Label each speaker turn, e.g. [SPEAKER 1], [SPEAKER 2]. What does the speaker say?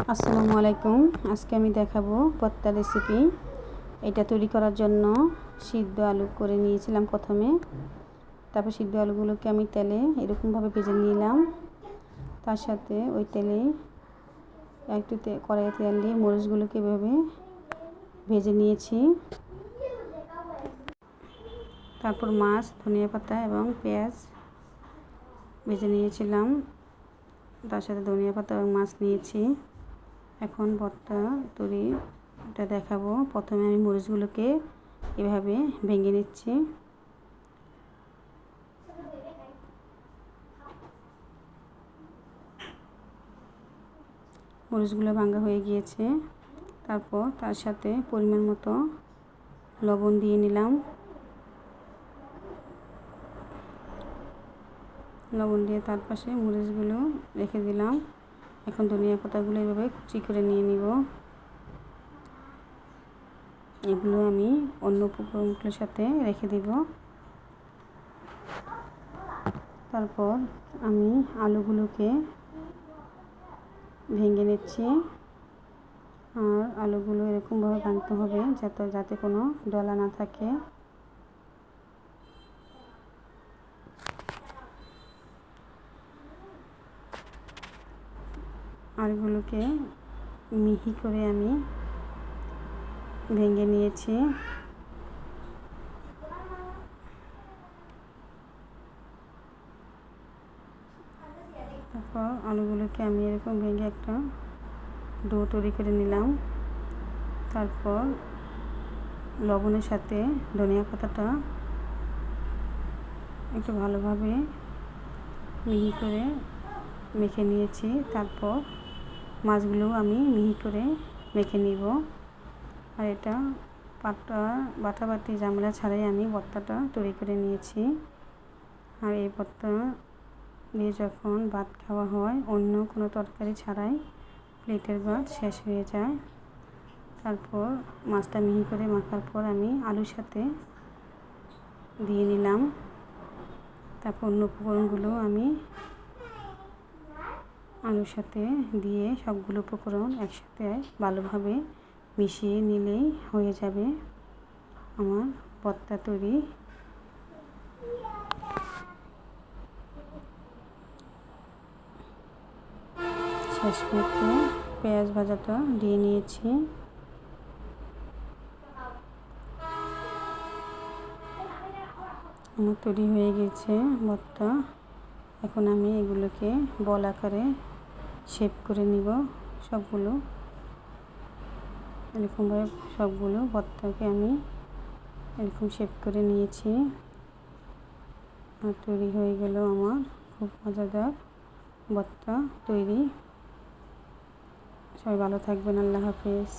[SPEAKER 1] আসসালামু আলাইকুম। আজকে আমি দেখাবো পত্তা রেসিপি এটা তৈরি করার জন্য সিদ্ধ আলু করে নিয়েছিলাম প্রথমে। তারপর সিদ্ধ আলুগুলোকে আমি তেলে এরকমভাবে ভেজে নিলাম। তার সাথে ওই তেলে একটু কড়াইয়ে তেল দিয়ে মরিচগুলোকে এভাবে ভেজে নিয়েছি। তারপর মাছ, ধনিয়া পাতা এবং পেঁয়াজ ভেজে নিয়েছিলাম। তার সাথে ধনিয়া পাতা এবং মাছ নিয়েছি। এখন ভর্তা তৈরি এটা দেখাবো। প্রথমে আমি মরিচগুলোকে এভাবে ভেঙে নিচ্ছি। মরিচগুলো ভাঙ্গা হয়ে গিয়েছে। তারপর তার সাথে পরিমাণ মতো লবণ দিয়ে নিলাম। লবণ দিয়ে তার পাশে মরিচগুলো রেখে দিলাম। এখন ধনিয়া পাতাগুলো এভাবে কুচি করে নিয়ে নিব। এগুলো আমি অন্য উপকরণগুলোর সাথে রেখে দিব। তারপর আমি আলুগুলোকে ভেঙে নিচ্ছি। আর আলুগুলো এরকমভাবে ভাঙতে হবে যাতে যাতে কোনো ডলা না থাকে। আলুগুলোকে মিহি করে আমি ভেঙে নিয়েছি। তারপর আলুগুলোকে আমি এরকম ভেঙে একটা ডো তৈরি করে নিলাম। তারপর লবণের সাথে ধনিয়া পাতাটা একটু ভালোভাবে মিহি করে মেখে নিয়েছি। তারপর মাছগুলো আমি মিহি করে মেখে নিব। আর এটা পাটা বাটাবাটি জামলা ছাড়াই আমি ভর্তাটা তৈরি করে নিয়েছি। আর এই ভর্তা দিয়ে যখন ভাত খাওয়া হয়, অন্য কোনো তরকারি ছাড়াই প্লেটের ভাত শেষ হয়ে যায়। তারপর মাছটা মিহি করে মাখার পর আমি আলুর সাথে দিয়ে নিলাম। তারপর অন্য উপকরণগুলো আমি আলুর সাথে দিয়ে সবগুলো উপকরণ একসাথে ভালোভাবে মিশিয়ে নিলেই হয়ে যাবে আমার ভর্তা তৈরি। শেষ করতে পেঁয়াজ ভাজাটা দিয়ে নিয়েছি। আমার তৈরি হয়ে গেছে ভর্তা। এখন আমি এগুলোকে বল আকারে শেপ করে নিব। সবগুলো এরকমভাবে সবগুলো ভর্তাকে আমি এরকম শেপ করে নিয়েছি। আর তৈরি হয়ে গেল আমার খুব মজাদার ভর্তা তৈরি। সবাই ভালো থাকবেন, আল্লাহ হাফেজ।